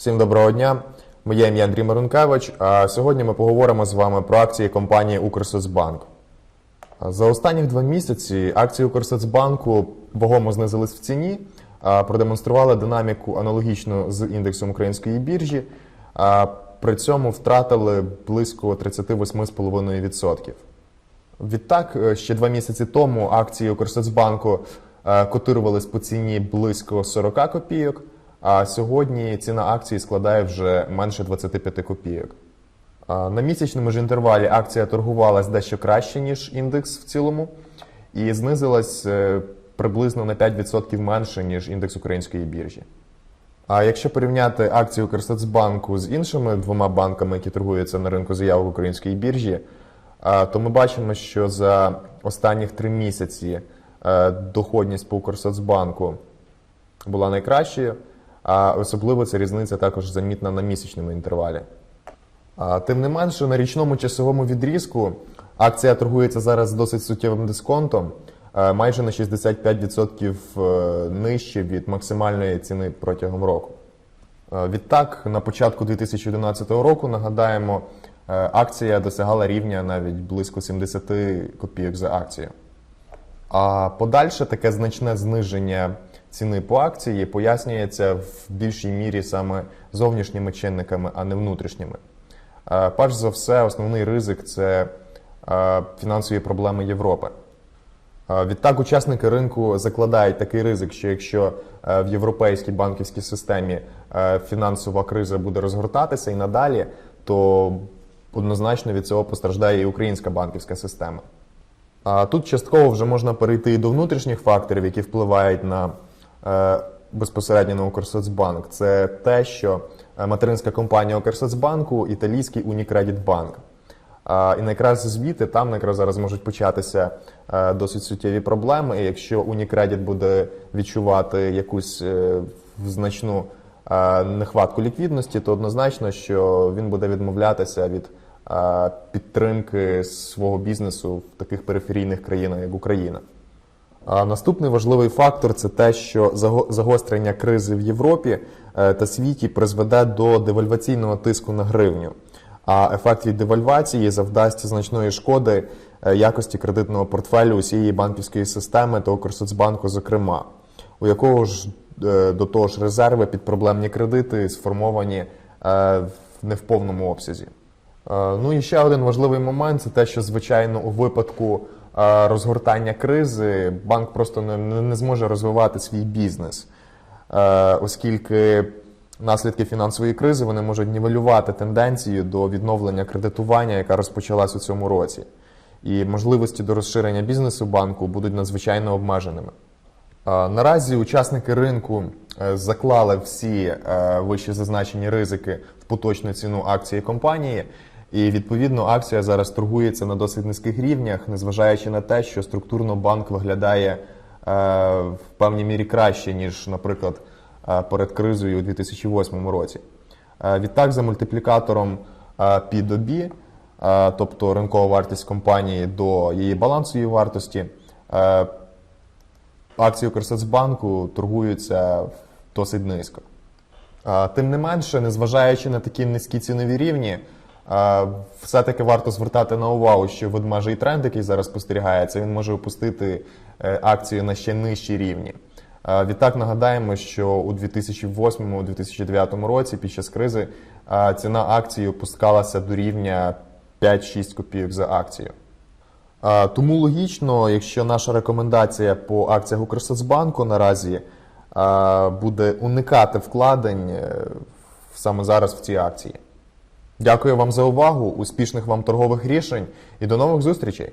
Всім доброго дня. Моє ім'я Андрій Марункевич. А сьогодні ми поговоримо з вами про акції компанії Укрсоцбанк. За останні два місяці акції Укрсоцбанку вагомо знизились в ціні, продемонстрували динаміку аналогічну з індексом української біржі. При цьому втратили близько 38,5%. Відтак, е, ще два місяці тому акції Укрсоцбанку е, котирувались по ціні близько 40 копійок, а сьогодні ціна акції складає вже менше 25 копійок. На місячному ж інтервалі акція торгувалась дещо краще, ніж індекс в цілому, і знизилась е, приблизно на 5% менше, ніж індекс української біржі. А якщо порівняти акцію Укрсоцбанку з іншими двома банками, які торгуються на ринку заявок української біржі, то ми бачимо, що за останніх три місяці е, доходність по Укрсоцбанку була найкращою, а особливо ця різниця також замітна на місячному інтервалі. Тим не менше, на річному часовому відрізку акція торгується зараз з досить суттєвим дисконтом, е, майже на 65% е, нижче від максимальної ціни протягом року. Е, Відтак, на початку 2011 року, нагадаємо, акція досягала рівня навіть близько 70 копійок за акцію. А подальше таке значне зниження ціни по акції пояснюється в більшій мірі саме зовнішніми чинниками, а не внутрішніми. Е, Перш за все, основний ризик це е, фінансові проблеми Європи. Е, Відтак, учасники ринку закладають такий ризик, що якщо в європейській банківській системі фінансова криза буде розгортатися і надалі, то однозначно від цього постраждає і українська банківська система. А тут частково вже можна перейти і до внутрішніх факторів, які впливають на е, безпосередньо на Укрсоцбанк. Це те, що е, материнська компанія Укрсоцбанку італійський Bank. А, і якраз звідти там якраз зараз можуть початися е, досить суттєві проблеми. І якщо Unicredit буде відчувати якусь е, значну нехватку ліквідності, то однозначно, що він буде відмовлятися від підтримки свого бізнесу в таких периферійних країнах, як Україна. Наступний важливий фактор це те, що загострення кризи в Європі е, та світі призведе до девальваційного тиску на гривню. А ефект від девальвації завдасть значної шкоди е, якості кредитного портфелю усієї банківської системи та Укрсоцбанку, зокрема, у якого ж е, до того ж резерви під проблемні кредити сформовані не в повному обсязі. Е, Ну і ще один важливий момент це те, що звичайно у випадку е, розгортання кризи банк просто не, не зможе розвивати свій бізнес, Е, оскільки наслідки фінансової кризи вони можуть нівелювати тенденцію до відновлення кредитування, яка розпочалась у цьому році. І можливості до розширення бізнесу банку будуть надзвичайно обмеженими. Наразі учасники ринку заклали всі е, вище зазначені ризики в поточну ціну акції компанії, і відповідно акція зараз торгується на досить низьких рівнях, незважаючи на те, що структурно банк виглядає е, в певній мірі краще, ніж, наприклад, е, перед кризою у 2008 році. Е, Відтак, за мультиплікатором е, P-до-B, е, тобто ринкова вартість компанії до її балансової вартості, е, акції Укрсоцбанку торгуються досить низько. Тим не менше, незважаючи на такі низькі цінові рівні, все-таки варто звертати на увагу, що ведмежий тренд, який зараз спостерігається, він може опустити е, акцію на ще нижчі рівні. Відтак нагадаємо, що у 2008-2009 році під час кризи ціна акції опускалася до рівня 5-6 копійок за акцію. Тому логічно, якщо наша рекомендація по акціях Укрсоцбанку наразі буде уникати вкладень е, саме зараз в ці акції. Дякую вам за увагу, успішних вам торгових рішень і до нових зустрічей!